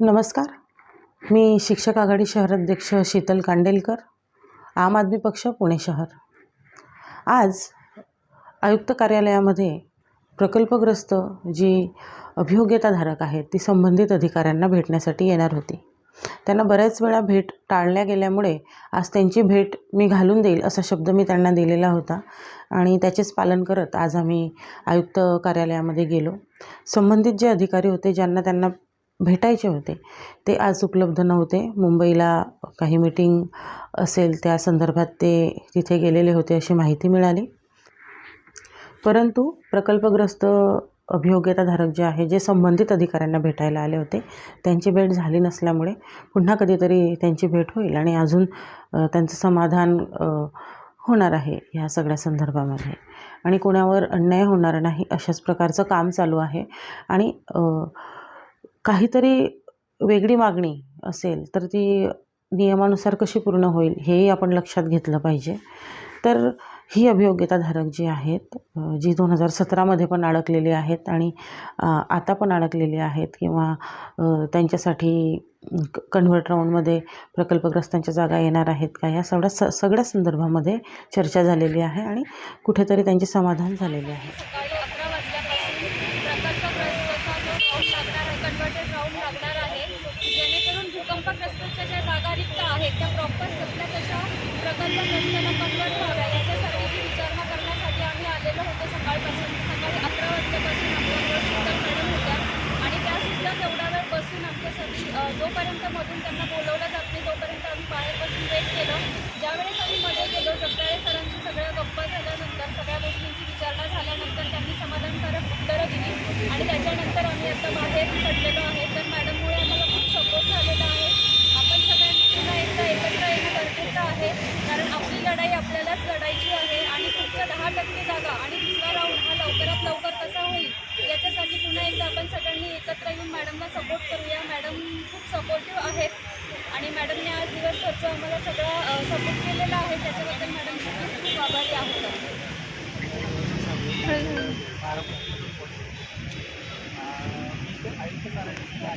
नमस्कार. मी शिक्षक आघाडी शहराध्यक्ष शीतल कांडेलकर आम आदमी पक्ष पुणे शहर. आज आयुक्त कार्यालयामध्ये प्रकल्पग्रस्त जी अभियोग्यताधारक आहेत ती संबंधित अधिकाऱ्यांना भेटण्यासाठी येणार होती. त्यांना बऱ्याच वेळा भेट टाळल्या गेल्यामुळे आज त्यांची भेट मी घालून देईल असा शब्द मी त्यांना दिलेला होता आणि त्याचेच पालन करत आज आम्ही आयुक्त कार्यालयामध्ये गेलो. संबंधित जे अधिकारी होते ज्यांना त्यांना भेटायचे होते. ते आज उपलब्ध नव्हते. मुंबईला काही मीटिंग असेल त्या संदर्भात ते तिथे गेलेले होते अशी माहिती मिळाली. परंतु प्रकल्पग्रस्त अभियोग्यताधारक जे आहे जे संबंधित अधिकाऱ्यांना भेटायला आले होते त्यांची भेट झाली नसल्यामुळे पुन्हा कधीतरी त्यांची भेट होईल आणि अजून त्यांचं समाधान होणार आहे ह्या सगळ्या संदर्भामध्ये. आणि कोणावर अन्याय होणार नाही अशाच प्रकारचं काम चालू आहे. आणि काहीतरी वेगळी मागणी असेल तर ती नियमानुसार कशी पूर्ण होईल हेही आपण लक्षात घेतलं पाहिजे. तर ही अभियोग्यताधारक जी आहेत जी दोन हजार सतरामध्ये पण अडकलेली आहेत आणि आता पण अडकलेली आहेत किंवा त्यांच्यासाठी क कन्व्हर्ट राऊंडमध्ये प्रकल्पग्रस्तांच्या जागा येणार आहेत का या सगळ्या स सगळ्या संदर्भामध्ये चर्चा झालेली आहे आणि कुठेतरी त्यांचे समाधान झालेले आहे सकाळी अकरा वाजल्यापासून प्रकल्पग्रस्तांचा जो राऊंड लागणार आहे कन्वर्टेड राऊंड लागणार आहे जेणेकरून भूकंपग्रस्तांच्या ज्या जागा रिक्त आहेत त्या प्रॉपर कसल्या कशा प्रकल्पग्रस्तांना कन्वर्ट व्हाव्या याच्या सर्वांची विचारणा करण्यासाठी आम्ही आलेलो होतो सकाळपासून. सकाळी अकरा वाजल्यापासून आपल्याकडे मॅडम होत्या. आणि त्यासुद्धा तेवढा वेळ बसून आमच्यासाठी जोपर्यंत मधून त्यांना बोलवलं जात नाही तोपर्यंत आम्ही बाहेर बसून वेट केलं. ज्यावेळेस आम्ही मध्ये गेलो जगदाळे सरांची सगळ्या गप्पा झाल्यानंतर सगळ्या गोष्टींची विचारणा झाल्यानंतर त्यांनी समाधानकारक उत्तरं दिली आणि त्याच्यानंतर आम्ही आता बाहेर पडलेलो आहे. तर मॅडममुळे आम्हाला खूप सपोर्ट झालेला आहे आपल्याला एकत्र येणं गरजेचं आहे. कारण आपली लढाई आपल्यालाच लढायची आहे आणि पुढच्या दहा टक्के जागा आणि दुसरा राऊंड हा लवकरात लवकर कसा होईल याच्यासाठी पुन्हा एकदा आपण सगळ्यांनी एकत्र येऊन मॅडमला सपोर्ट करूया. मॅडम खूप सपोर्टिव्ह आहेत आणि मॅडमने आज दिवसभरचं आम्हाला सगळा सपोर्ट केलेला आहे. त्याच्याबद्दल मॅडम खूप खूप आभारी आहोत आयुक्त कार्यालयाच्या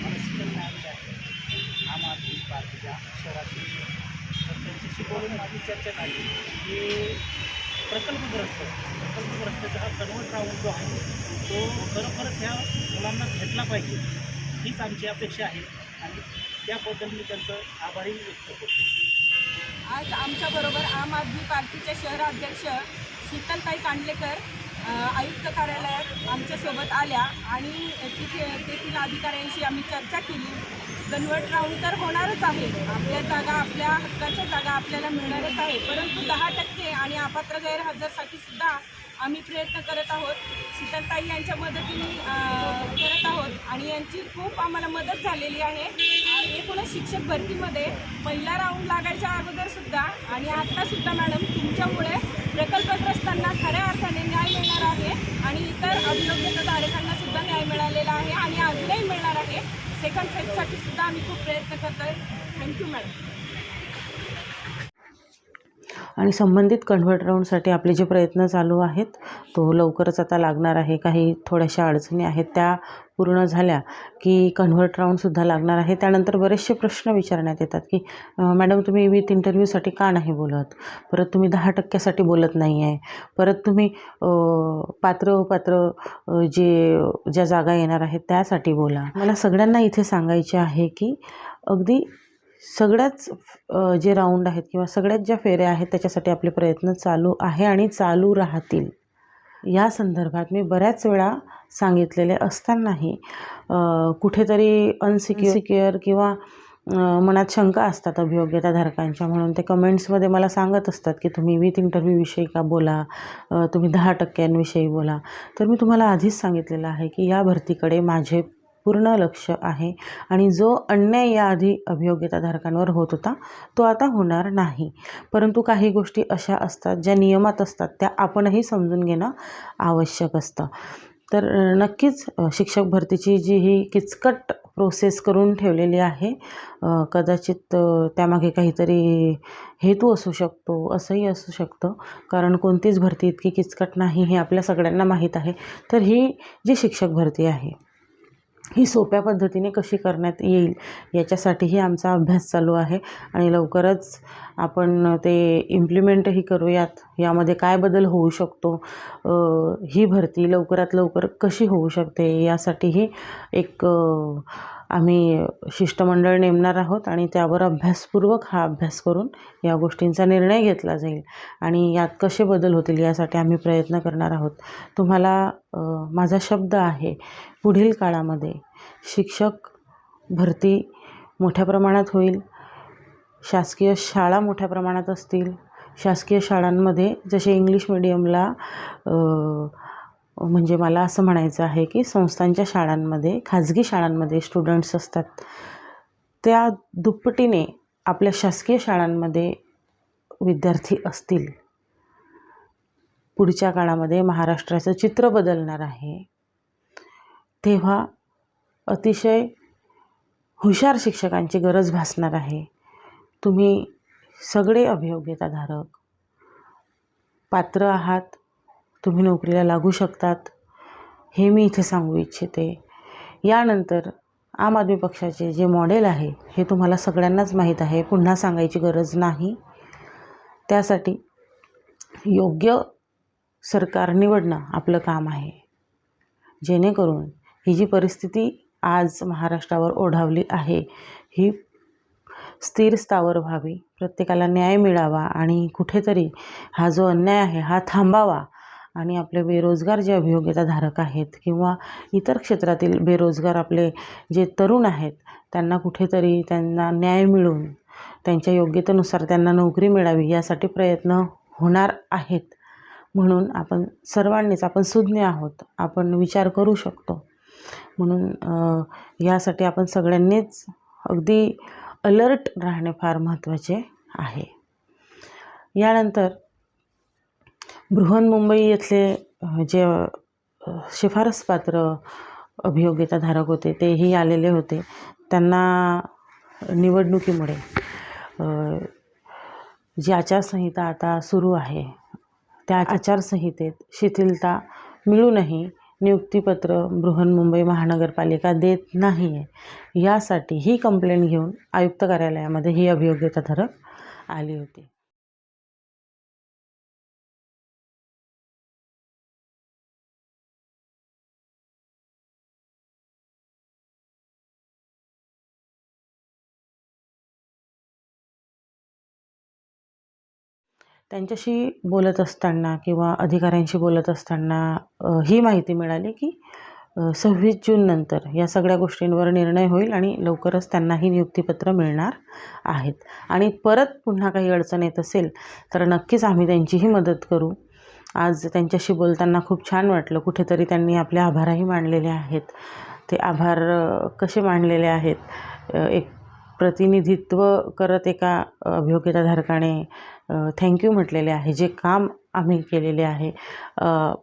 म्युन्सिपल न्यायालय आहे आम आदमी पार्टीच्या शहरातील. तर त्यांच्याशी बोलून माझी चर्चा झाली की प्रकल्पग्रस्त प्रकल्पग्रस्ताचा हा कन्वर्ट राऊंड जो आहे तो खरोखरच ह्या मुलांना भेटला पाहिजे. हीच आमची अपेक्षा आहे आणि त्याबद्दल मी त्यांचं आभारी व्यक्त करतो. आज आमच्याबरोबर आम आदमी पार्टीच्या शहराध्यक्ष शीतलताई कांडलेकर आयुक्त कार्यालयात आमच्यासोबत आल्या आणि तिथे तेथील अधिकाऱ्यांशी आम्ही चर्चा केली. कन्वर्ट राऊंड तर होणारच आहे. आपल्या जागा आपल्या हक्काच्या जागा आपल्याला मिळणारच आहे. परंतु दहा टक्के आणि अपात्र गैरहजरसाठी सुद्धा आम्ही प्रयत्न करत आहोत. शीतलताई यांच्या मदतीने करत आहोत. आणि यांची खूप आम्हाला मदत झालेली आहे. एकूणच शिक्षक भरतीमध्ये पहिला राऊंड लागायच्या अगोदरसुद्धा आणि आत्तासुद्धा मॅडम तुमच्यामुळे प्रकल्पग्रस्तांना खऱ्या अर्थाने न्याय मिळणार आहे. आणि इतर अभियोग्यता धारकांनासुद्धा न्याय मिळालेला आहे. आणि सेकंड फेजसाठी सुद्धा आम्ही खूप प्रयत्न करतोय. थँक्यू मॅडम आणि संबंधित कन्व्हर्ट राऊंडसाठी आपले जे प्रयत्न चालू आहेत तो लवकरच आता लागणार आहे. काही थोड्याशा अडचणी आहेत त्या पूर्ण झाल्या की कन्व्हर्ट राऊंडसुद्धा लागणार आहे. त्यानंतर बरेचसे प्रश्न विचारण्यात येतात की मॅडम तुम्ही विथ इंटरव्ह्यूसाठी का नाही बोलत? परत तुम्ही दहा टक्क्यासाठी बोलत नाही आहे. परत तुम्ही पात्र पात्र अपात्र जे ज्या जागा येणार आहेत त्यासाठी बोला. मला सगळ्यांना इथे सांगायचे आहे की अगदी सगळ्याच जे राऊंड आहेत किंवा सगळ्यात ज्या फेऱ्या आहेत त्याच्यासाठी आपले प्रयत्न चालू आहे आणि चालू राहतील. या संदर्भात मी बऱ्याच वेळा सांगितलेले असतानाही कुठेतरी अनसिक्युअर सिक्युअर किंवा मनात शंका असतात अभियोग्यताधारकांच्या म्हणून. ते कमेंट्समध्ये मला सांगत असतात की तुम्ही विथ इंटरव्ह्यूविषयी का बोला? तुम्ही दहा टक्क्यांविषयी बोला. तर मी तुम्हाला आधीच सांगितलेलं आहे की या भरतीकडे माझे पूर्ण लक्ष आहे. आणि जो अन्याय याआधी अभियोग्यताधारकांवर होत होता तो आता होणार नाही. परंतु काही गोष्टी अशा असतात ज्या नियमात असतात त्या आपणही समजून घेणं आवश्यक असतं. तर नक्कीच शिक्षक भरतीची जी ही किचकट प्रोसेस करून ठेवलेली आहे कदाचित त्यामागे काहीतरी हेतू असू शकतो असंही असू शकतं. कारण कोणतीच भरती इतकी किचकट नाही हे आपल्या सगळ्यांना माहीत आहे. तर ही जी शिक्षक भरती आहे ही सोप्या पद्धतीने कशी करण्यात येईल याच्यासाठीही आमचा अभ्यास चालू आहे आणि लवकरच आपण ते इम्प्लिमेंटही करूयात. यामध्ये काय बदल होऊ शकतो ही भरती लवकरात लवकर कशी होऊ शकते यासाठीही एक आम्ही शिष्टमंडळ नेमणार आहोत आणि त्यावर अभ्यासपूर्वक हा अभ्यास करून या गोष्टींचा निर्णय घेतला जाईल. आणि यात कसे बदल होतील यासाठी आम्ही प्रयत्न करणार आहोत. तुम्हाला माझा शब्द आहे पुढील काळामध्ये शिक्षक भरती मोठ्या प्रमाणात होईल शासकीय शाळा मोठ्या प्रमाणात असतील शासकीय शाळांमध्ये जसे इंग्लिश मिडियमला म्हणजे मला असं म्हणायचं आहे की संस्थांच्या शाळांमध्ये खाजगी शाळांमध्ये स्टुडंट्स असतात. त्या दुप्पटीने आपल्या शासकीय शाळांमध्ये विद्यार्थी असतील. पुढच्या काळामध्ये महाराष्ट्राचं चित्र बदलणार आहे. तेव्हा अतिशय हुशार शिक्षकांची गरज भासणार आहे. तुम्ही सगळे अभियोग्यताधारक पात्र आहात. तुम्ही नोकरीला लागू शकतात हे मी इथे सांगू इच्छिते. यानंतर आम आदमी पक्षाचे जे मॉडेल आहे हे तुम्हाला सगळ्यांनाच माहीत आहे पुन्हा सांगायची गरज नाही. त्यासाठी योग्य सरकार निवडणं आपलं काम आहे. जेणेकरून ही जी परिस्थिती आज महाराष्ट्रावर ओढावली आहे ही स्थिर स्थावर व्हावी प्रत्येकाला न्याय मिळावा आणि कुठेतरी हा जो अन्याय आहे हा थांबावा आणि आपले बेरोजगार जे अभियोग्यताधारक आहेत किंवा इतर क्षेत्रातील बेरोजगार आपले जे तरुण आहेत त्यांना कुठेतरी त्यांना न्याय मिळून त्यांच्या योग्यतेनुसार त्यांना नोकरी मिळावी यासाठी प्रयत्न होणार आहेत. म्हणून आपण सर्वांनीच आपण सुज्ञ आहोत आपण विचार करू शकतो. म्हणून यासाठी आपण सगळ्यांनीच अगदी अलर्ट राहणे फार महत्त्वाचे आहे. यानंतर बृहन्मुंबई येथले जे शिफारसपात्र अभियोग्यताधारक होते तेही आलेले होते. त्यांना निवडणुकीमुळे जी आचारसंहिता आता सुरू आहे त्या आचारसंहितेत शिथिलता मिळूनही नियुक्तीपत्र बृहन्मुंबई महानगरपालिका देत नाही आहे यासाठी ही कंप्लेंट घेऊन आयुक्त कार्यालयामध्ये ही अभियोग्यताधारक आली होती. त्यांच्याशी बोलत असताना किंवा अधिकाऱ्यांशी बोलत असताना ही माहिती मिळाली की सव्वीस जूननंतर या सगळ्या गोष्टींवर निर्णय होईल आणि लवकरच त्यांनाही नियुक्तीपत्र मिळणार आहेत. आणि परत पुन्हा काही अडचण येत असेल तर नक्कीच आम्ही त्यांचीही मदत करू. आज त्यांच्याशी बोलताना खूप छान वाटलं. कुठेतरी त्यांनी आपले आभारही मांडलेले आहेत. ते आभार कसे मांडलेले आहेत? एक प्रतिनिधित्व करत एका अभियोग्यताधारकाने थँक्यू म्हटलेले आहे जे काम आम्ही केलेले आहे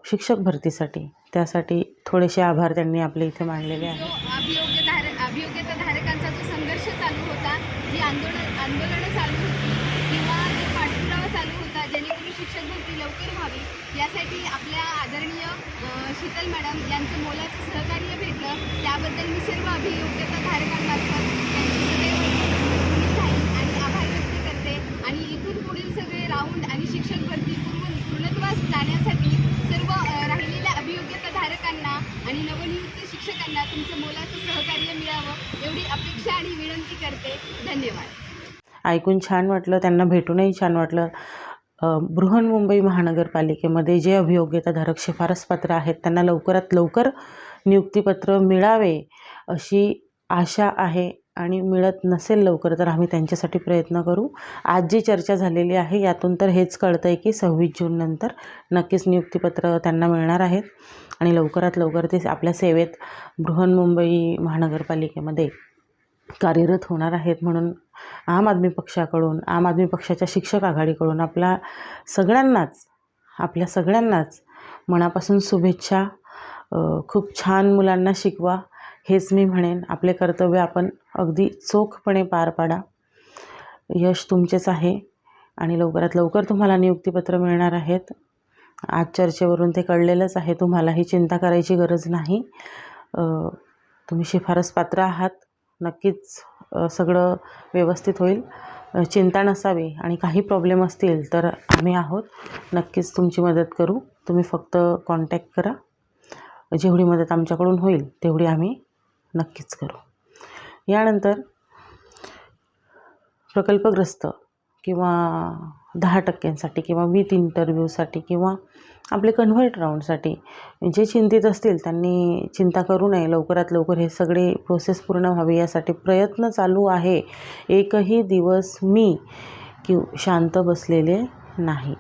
शिक्षक भरतीसाठी. त्यासाठी थोडेसे आभार त्यांनी आपले इथे मांडलेले आहे आहेत अभियोग्यधार अभियोग्यताधारकांचा जो संघर्ष चालू होता जी आंदोलन आंदोलनं चालू होती किंवा पाठपुरावा चालू होता जेणेकरून शिक्षक भरती लवकर व्हावी यासाठी आपल्या आदरणीय शीतल मॅडम यांचं मोलाचं सहकार्य भेटलं. त्याबद्दल मी सर्व अभियोग्यताधारकांमार्फत त्यांची सदैव ऋणी राहीन आणि आभार व्यक्त करते आणि इथून पुढील आणि शिक्षक भरती पूर्णत्वास जाण्यासाठी सर्व राहिलेल्या अभियोग्यता धारकांना आणि नवनियुक्त शिक्षकांना तुमचं मोलाचं सहकार्य मिळावं एवढी अपेक्षा आणि विनंती करते. धन्यवाद. ऐकून छान वाटलं त्यांना भेटूनही छान वाटलं. अ, बृहन्मुंबई महानगरपालिकेमध्ये जे अभियोग्यताधारक शिफारसपत्र आहेत त्यांना लवकरात लवकर नियुक्तीपत्र मिळावे अशी आशा आहे. आणि मिळत नसेल लवकर तर आम्ही त्यांच्यासाठी प्रयत्न करू. आज जी चर्चा झालेली आहे यातून तर हेच कळतं आहे की सव्वीस जूननंतर नक्कीच नियुक्तीपत्र त्यांना मिळणार आहेत. आणि लवकरात लवकर ते आपल्या सेवेत बृहन्मुंबई महानगरपालिकेमध्ये कार्यरत होणार आहेत म्हणून आम आदमी पक्षाकडून आम आदमी पक्षाच्या शिक्षक आघाडीकडून आपल्या सगळ्यांनाच आपल्या सगळ्यांनाच मनापासून शुभेच्छा. खूप छान मुलांना शिकवा. हेच मी म्हणेन. आपले कर्तव्य आपण अगदी चोखपणे पार पाडा. यश तुमचेच आहे आणि लवकरात लवकर तुम्हाला नियुक्तीपत्र मिळणार आहेत. आज चर्चेवरून ते कळलेलंच आहे. तुम्हाला ही चिंता करायची गरज नाही. तुम्ही शिफारस पात्र आहात. नक्कीच सगळं व्यवस्थित होईल. चिंता नसावी आणि काही प्रॉब्लेम असतील तर आम्ही आहोत. नक्कीच तुमची मदत करू. तुम्ही फक्त कॉन्टॅक्ट करा. जेवढी मदत आमच्याकडून होईल तेवढी आम्ही नक्कीच करू. यानंतर प्रकल्पग्रस्त किंवा दहा टक्क्यांसाठी किंवा विथ इंटरव्ह्यूसाठी किंवा आपले कन्व्हर्ट राऊंडसाठी जे चिंतित असतील त्यांनी चिंता करू नये. लवकरात लवकर हे सगळे प्रोसेस पूर्ण व्हावी यासाठी प्रयत्न चालू आहे. एकही दिवस मी कि शांत बसलेले नाही.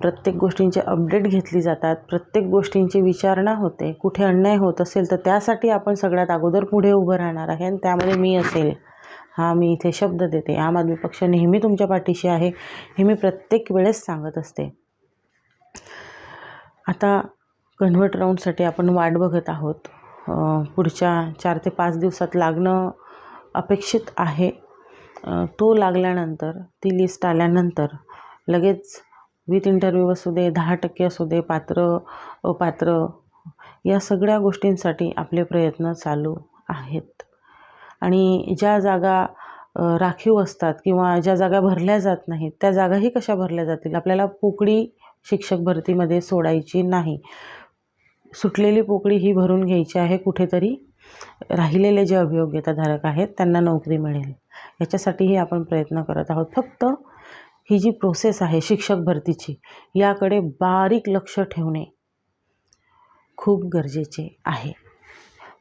प्रत्येक गोष्टींचे अपडेट घेतली जातात प्रत्येक गोष्टींची विचारणा होते कुठे अन्याय होत असेल तर त्यासाठी आपण सगळ्यात अगोदर पुढे उभं राहणार आहे आणि त्यामध्ये मी असेल. हा मी इथे शब्द देते. आम आदमी पक्ष नेहमी तुमच्या पाठीशी आहे हे मी प्रत्येक वेळेस सांगत असते. आता कन्व्हर्ट राऊंडसाठी आपण वाट बघत आहोत. पुढच्या चार ते पाच दिवसात लागणं अपेक्षित आहे. तो लागल्यानंतर ती लिस्ट आल्यानंतर लगेच विथ इंटरव्ह्यू असू दे दहा टक्के असू दे पात्र अपात्र या सगळ्या गोष्टींसाठी आपले प्रयत्न चालू आहेत. आणि ज्या जागा राखीव असतात किंवा ज्या जागा भरल्या जात नाहीत त्या जागाही कशा भरल्या जातील? आपल्याला पोकळी शिक्षक भरतीमध्ये सोडायची नाही. सुटलेली पोकळी ही भरून घ्यायची आहे कुठेतरी राहिलेले जे अभियोग्यताधारक आहेत त्यांना नोकरी मिळेल. याच्यासाठीही आपण प्रयत्न करत आहोत. फक्त ही जी प्रोसेस आहे शिक्षक भरतीची याकडे बारीक लक्ष ठेवणे खूप गरजेचे आहे.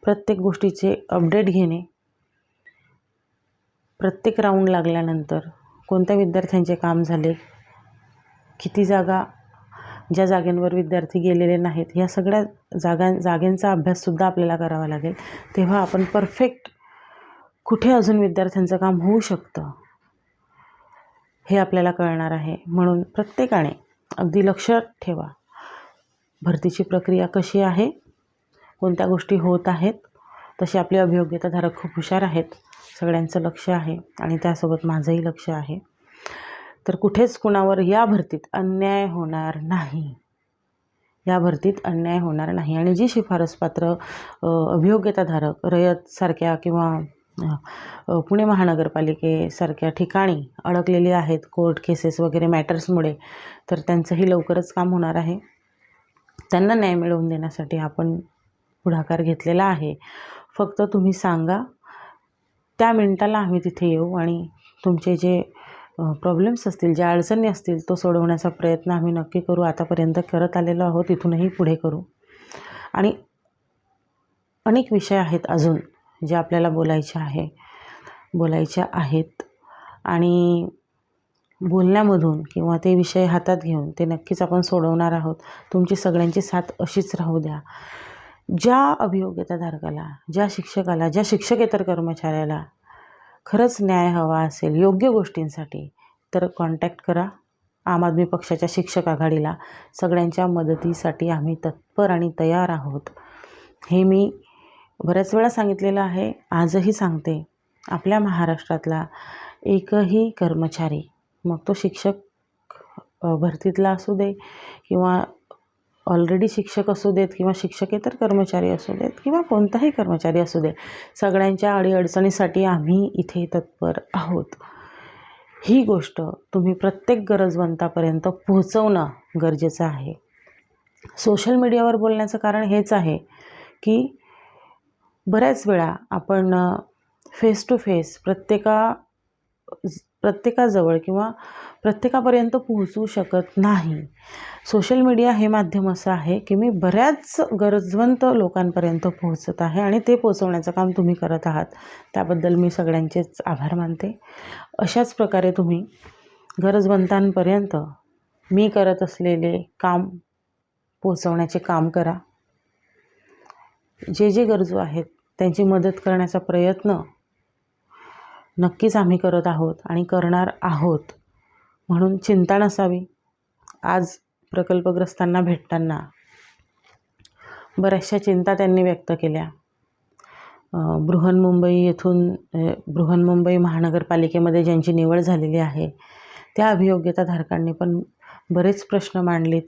प्रत्येक गोष्टीचे अपडेट घेणे प्रत्येक राऊंड लागल्यानंतर कोणत्या विद्यार्थ्यांचे काम झाले किती जागा ज्या जागेंवर विद्यार्थी गेलेले नाहीत ह्या सगळ्या जागा जागेंचा अभ्याससुद्धा आपल्याला करावा लागेल. तेव्हा आपण परफेक्ट कुठे अजून विद्यार्थ्यांचं काम होऊ शकतं? हे आपल्याला कळणार आहे. म्हणून प्रत्येकाने अगदी लक्षात ठेवा. भरतीची प्रक्रिया कशी आहे? कोणत्या गोष्टी होत आहेत? तसे आपले अभियोग्यताधारक खूप हुशार आहेत. सगळ्यांचं लक्ष आहे आणि त्यासोबत माझंही लक्ष आहे. तर कुठेच कुणावर या भरतीत अन्याय होणार नाही. या भरतीत अन्याय होणार नाही. आणि जी शिफारसपात्र पात्र अभियोग्यताधारक रयतसारख्या किंवा पुणे महानगरपालिकेसारख्या ठिकाणी अडकलेली आहेत कोर्ट केसेस वगैरे मॅटर्समुळे तर त्यांचंही लवकरच काम होणार आहे. त्यांना न्याय मिळवून देण्यासाठी आपण पुढाकार घेतलेला आहे. फक्त तुम्ही सांगा त्या मिनिटाला आम्ही तिथे येऊ आणि तुमचे जे प्रॉब्लेम्स असतील ज्या अडचणी असतील तो सोडवण्याचा प्रयत्न आम्ही नक्की करू. आतापर्यंत करत आलेलो आहोत इथूनही पुढे करू. आणि अनेक विषय आहेत अजून. जे आपल्याला बोलायचे आहे बोलायच्या आहेत. आणि बोलण्यामधून किंवा ते विषय हातात घेऊन ते नक्कीच आपण सोडवणार आहोत. तुमची सगळ्यांची साथ अशीच राहू द्या. ज्या अभियोग्यताधारकाला ज्या शिक्षकाला ज्या शिक्षकेतर कर्मचाऱ्याला खरंच न्याय हवा असेल योग्य गोष्टींसाठी तर कॉन्टॅक्ट करा. आम आदमी पक्षाच्या शिक्षक आघाडीला सगळ्यांच्या मदतीसाठी आम्ही तत्पर आणि तयार आहोत. हे मी बऱ्याच वेळा सांगितलेलं आहे आजही सांगते. आपल्या महाराष्ट्रातला एकही कर्मचारी मग तो शिक्षक भरतीतला असू दे किंवा ऑलरेडी शिक्षक असू देत किंवा शिक्षकेतर कर्मचारी असू देत किंवा कोणताही कर्मचारी असू दे सगळ्यांच्या अडीअडचणीसाठी आम्ही इथे तत्पर आहोत. ही गोष्ट तुम्ही प्रत्येक गरजवंतापर्यंत पोहोचवणं गरजेचं आहे. सोशल मीडियावर बोलण्याचं कारण हेच आहे की बऱ्याच वेळा आपण फेस टू फेस प्रत्येका प्रत्येकाजवळ किंवा प्रत्येकापर्यंत पोहोचू शकत नाही. सोशल मीडिया हे माध्यम असं आहे की मी बऱ्याच गरजवंत लोकांपर्यंत पोहोचत आहे आणि ते पोहोचवण्याचं काम तुम्ही करत आहात. त्याबद्दल मी सगळ्यांचेच आभार मानते. अशाच प्रकारे तुम्ही गरजवंतांपर्यंत मी करत असलेले काम पोहोचवण्याचे काम करा. जे जे गरजू आहेत त्यांची मदत करण्याचा प्रयत्न नक्कीच आम्ही करत आहोत आणि करणार आहोत म्हणून चिंता नसावी. आज प्रकल्पग्रस्तांना भेटताना बऱ्याचशा चिंता त्यांनी व्यक्त केल्या. बृहन्मुंबई येथून बृहन्मुंबई महानगरपालिकेमध्ये ज्यांची निवड झालेली आहे त्या अभियोग्यताधारकांनी पण बरेच प्रश्न मांडलेत.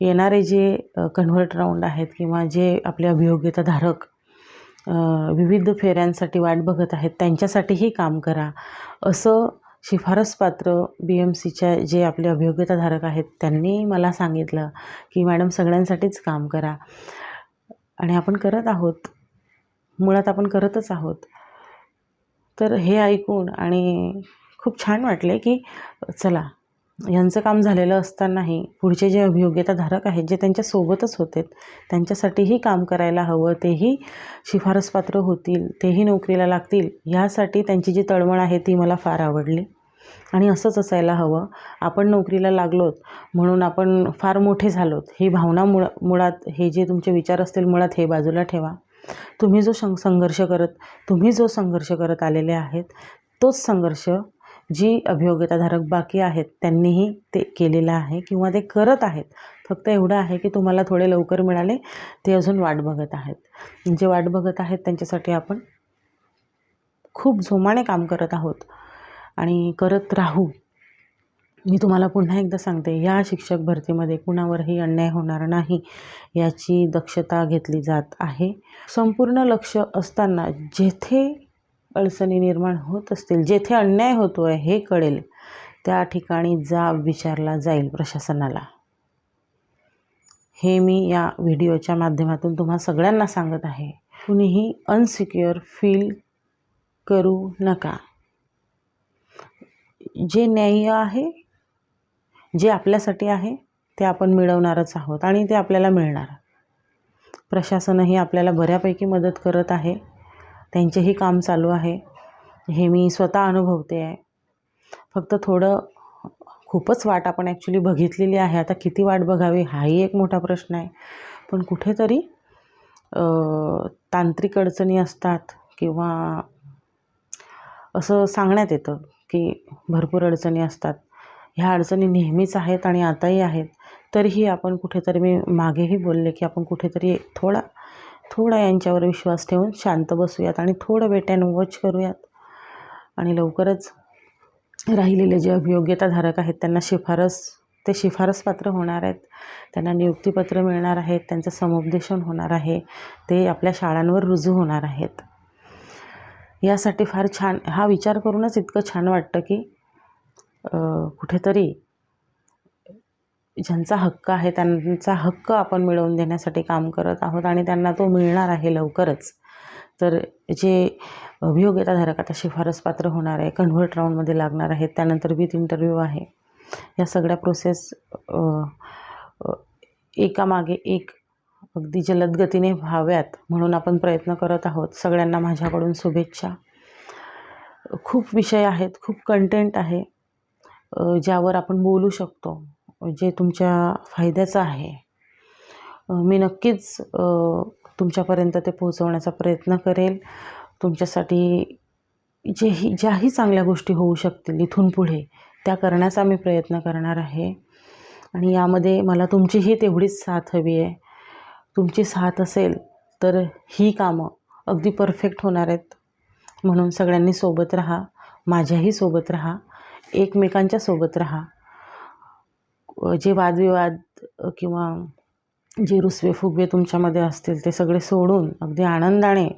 येणारे जे कन्व्हर्ट राऊंड आहेत किंवा जे आपले अभियोग्यताधारक विविध फेऱ्यांसाठी वाट बघत आहेत त्यांच्यासाठीही काम करा. असं शिफारसपात्र बी एम सीच्या जे आपले अभियोग्यताधारक आहेत त्यांनी मला सांगितलं की मॅडम सगळ्यांसाठीच काम करा. आणि आपण करत आहोत. मुळात आपण करतच आहोत. तर हे ऐकून आणि खूप छान वाटले की चला यांचं काम झालेलं असतानाही पुढचे जे अभियोग्यताधारक आहेत जे त्यांच्यासोबतच होते त्यांच्यासाठीही काम करायला हवं तेही शिफारसपात्र होतील तेही नोकरीला लागतील ह्यासाठी त्यांची जी तळमळ आहे ती मला फार आवडली. आणि असंच असायला हवं. आपण नोकरीला लागलोत म्हणून आपण फार मोठे झालोत. ही भावना मुळा मुळात हे जे तुमचे विचार असतील मुळात हे बाजूला ठेवा. तुम्ही जो सं संघर्ष करत तुम्ही जो संघर्ष करत आलेले आहेत तोच संघर्ष जी अभियोग्यताधारक बाकी आहेत त्यांनीही ते केलेलं आहे किंवा ते करत आहेत. फक्त एवढं आहे की तुम्हाला थोडे लवकर मिळाले ते अजून वाट बघत आहेत. जे वाट बघत आहेत त्यांच्यासाठी आपण खूप जोमाने काम करत आहोत आणि करत राहू. मी तुम्हाला पुन्हा एकदा सांगते या शिक्षक भरतीमध्ये कुणावरही अन्याय होणार नाही याची दक्षता घेतली जात आहे. संपूर्ण लक्ष असताना जेथे अडचणी निर्माण होत असतील जेथे अन्याय होतो आहे हे कळेल त्या ठिकाणी जाब विचारला जाईल प्रशासनाला. हे मी या व्हिडिओच्या माध्यमातून तुम्हा सगळ्यांना सांगत आहे. कुणीही अनसिक्युअर फील करू नका. जे न्याय्य आहे जे आपल्यासाठी आहे ते आपण मिळवणारच आहोत आणि ते आपल्याला मिळणार. प्रशासनही आपल्याला बऱ्यापैकी मदत करत आहे. त्यांचेही काम चालू आहे. हे मी स्वतः अनुभवते आहे. फक्त थोडं खूपच वाट आपण ॲक्च्युली बघितलेली आहे. आता किती वाट बघावी हाही एक मोठा प्रश्न आहे. पण कुठेतरी तांत्रिक अडचणी असतात किंवा असं सांगण्यात येतं की भरपूर अडचणी असतात. ह्या अडचणी नेहमीच आहेत आणि आताही आहेत. तरीही आपण कुठेतरी मी मागेही बोलले की आपण कुठेतरी थोडा थोडा यांच्यावर विश्वास ठेवून शांत बसूयात आणि थोडं वेट वॉच करूयात. आणि लवकरच राहिलेले जे अभियोग्यताधारक आहेत त्यांना शिफारस ते शिफारसपात्र होणार आहेत. त्यांना नियुक्तीपत्र मिळणार आहेत त्यांचं समुपदेशन होणार आहे ते आपल्या शाळांवर रुजू होणार आहेत. यासाठी फार छान हा विचार करूनच इतकं छान वाटतं की कुठेतरी ज्यांचा हक्क आहे त्यांचा हक्क आपण मिळवून देण्यासाठी काम करत आहोत आणि त्यांना तो मिळणार आहे लवकरच. तर जे अभियोग्यताधारक आता शिफारसपात्र होणार आहे कन्व्हर्ट राऊंडमध्ये लागणार आहेत त्यानंतर विथ इंटरव्ह्यू आहे. या सगळ्या प्रोसेस एकामागे एक अगदी जलद गतीने व्हाव्यात म्हणून आपण प्रयत्न करत आहोत. सगळ्यांना माझ्याकडून शुभेच्छा. खूप विषय आहेत खूप कंटेंट आहे ज्यावर आपण बोलू शकतो. जे तुमच्या फायद्याचं आहे. मी नक्कीच तुमच्यापर्यंत ते पोहोचवण्याचा प्रयत्न करेल. तुमच्यासाठी जेही ज्याही चांगल्या गोष्टी होऊ शकतील इथून पुढे त्या करण्याचा मी प्रयत्न करणार आहे. आणि यामध्ये मला तुमचीही तेवढीच साथ हवी आहे. तुमची साथ असेल तर ही कामं अगदी परफेक्ट होणार आहेत. म्हणून सगळ्यांनी सोबत राहा माझ्याही सोबत राहा एकमेकांच्या सोबत राहा. जे वादविवाद किंवा जे रुसवे फुगवे तुमच्यामध्ये असतील ते सगळे सोडून अगदी आनंदाने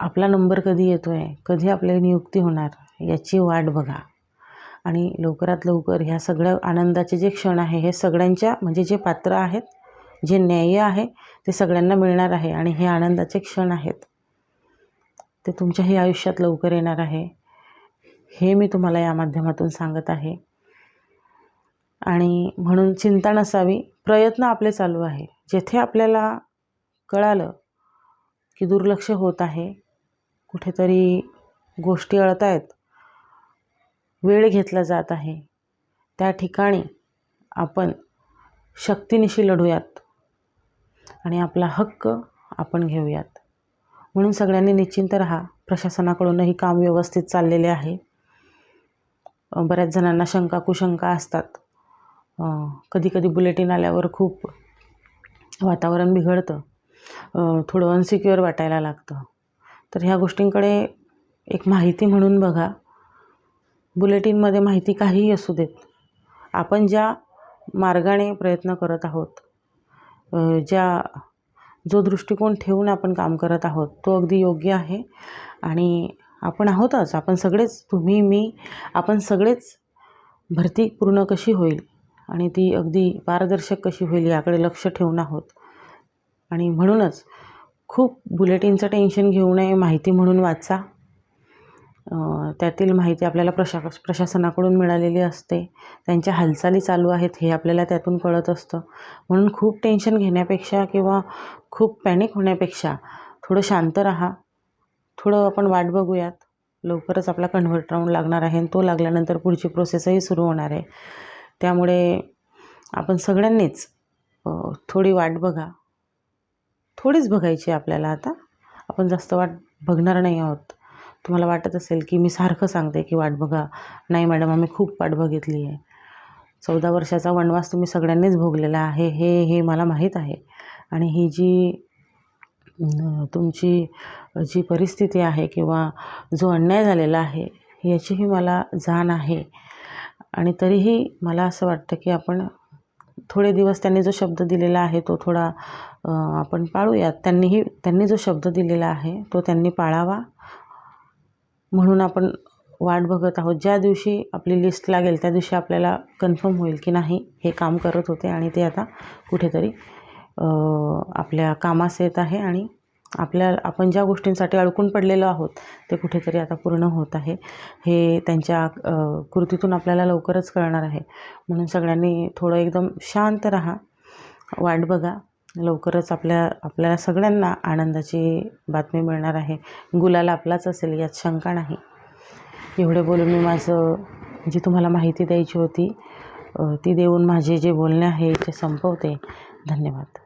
आपला नंबर कधी येतो आहे कधी आपल्याला नियुक्ती होणार याची वाट बघा. आणि लवकरात लवकर ह्या सगळ्या आनंदाचे जे क्षण आहे हे सगळ्यांच्या म्हणजे जे पात्र आहेत जे न्याय्य आहे ते सगळ्यांना मिळणार आहे आणि हे आनंदाचे क्षण आहेत. ते तुमच्याही आयुष्यात लवकर येणार आहे. हे मी तुम्हाला या माध्यमातून सांगत आहे. आणि म्हणून चिंता नसावी. प्रयत्न आपले चालू आहे. जेथे आपल्याला कळालं की दुर्लक्ष होत आहे कुठेतरी गोष्टी अळत आहेत वेळ घेतला जात आहे त्या ठिकाणी आपण शक्तीनिशी लढूयात आणि आपला हक्क आपण घेऊयात. म्हणून सगळ्यांनी निश्चिंत राहा. प्रशासनाकडूनही काम व्यवस्थित चाललेले आहे. बऱ्याच जणांना शंका कुशंका असतात. कधी कधी बुलेटिन आल्यावर खूप वातावरण बिघडतं. थोडं अनसिक्युअर वाटायला लागतं. तर ह्या गोष्टींकडे एक माहिती म्हणून बघा. बुलेटिनमध्ये माहिती काहीही असू देत. आपण ज्या मार्गाने प्रयत्न करत आहोत ज्या जो दृष्टिकोन ठेवून आपण काम करत आहोत तो अगदी योग्य आहे. आणि आपण आहोतच. आपण सगळेच तुम्ही मी आपण सगळेच भरती पूर्ण कशी होईल? आणि ती अगदी पारदर्शक कशी होईल याकडे लक्ष ठेवून आहोत. आणि म्हणूनच खूप बुलेटिनचं टेन्शन घेऊ नये माहिती म्हणून वाचा. त्यातील माहिती आपल्याला प्रशा प्रशासनाकडून मिळालेली असते. त्यांच्या हालचाली चालू आहेत हे आपल्याला त्यातून कळत असतं. म्हणून खूप टेन्शन घेण्यापेक्षा किंवा खूप पॅनिक होण्यापेक्षा थोडं शांत राहा. थोडं आपण वाट बघूयात. लवकरच आपला कन्व्हर्ट राऊंड लागणार आहे आणि तो लागल्यानंतर पुढची प्रोसेसही सुरू होणार आहे. त्यामुळे आपण सगळ्यांनीच थोडी वाट बघा. थोडीच बघायची आपल्याला आता. आपण जास्त वाट बघणार नाही आहोत. तुम्हाला वाटत असेल की मी सारखं सांगते की वाट बघा. नाही मॅडम आम्ही खूप वाट बघितली आहे. चौदा वर्षाचा वनवास तुम्ही सगळ्यांनीच भोगलेला आहे. हे हे मला माहीत आहे. आणि ही जी तुमची जी परिस्थिती आहे किंवा जो अन्याय झालेला आहे याचीही मला जाण आहे. आणि तरीही मला असं वाटतं की आपण थोडे दिवस त्यांनी जो शब्द दिलेला आहे तो थोडा आपण पाळूयात. त्यांनीही त्यांनी जो शब्द दिलेला आहे तो त्यांनी पाळावा. म्हणून आपण वाट बघत आहोत. ज्या दिवशी आपली लिस्ट लागेल त्या दिवशी आपल्याला कन्फर्म होईल की नाही हे काम करत होते आणि ते आता कुठेतरी आपल्या कामास येत आहे आणि आपल्या आपण ज्या गोष्टींसाठी अडकून पडलेलो आहोत ते कुठेतरी आता पूर्ण होत आहे. हे त्यांच्या कृतीतून आपल्याला लवकरच कळणार आहे. म्हणून सगळ्यांनी थोडं एकदम शांत राहा. वाट बघा. लवकरच आपल्या आपल्याला सगळ्यांना आनंदाची बातमी मिळणार आहे. गुलाल आपलाच असेल यात शंका नाही. एवढे बोलून मी माझं जी तुम्हाला माहिती द्यायची होती ती देऊन माझे जे बोलणे आहे ते संपवते. धन्यवाद.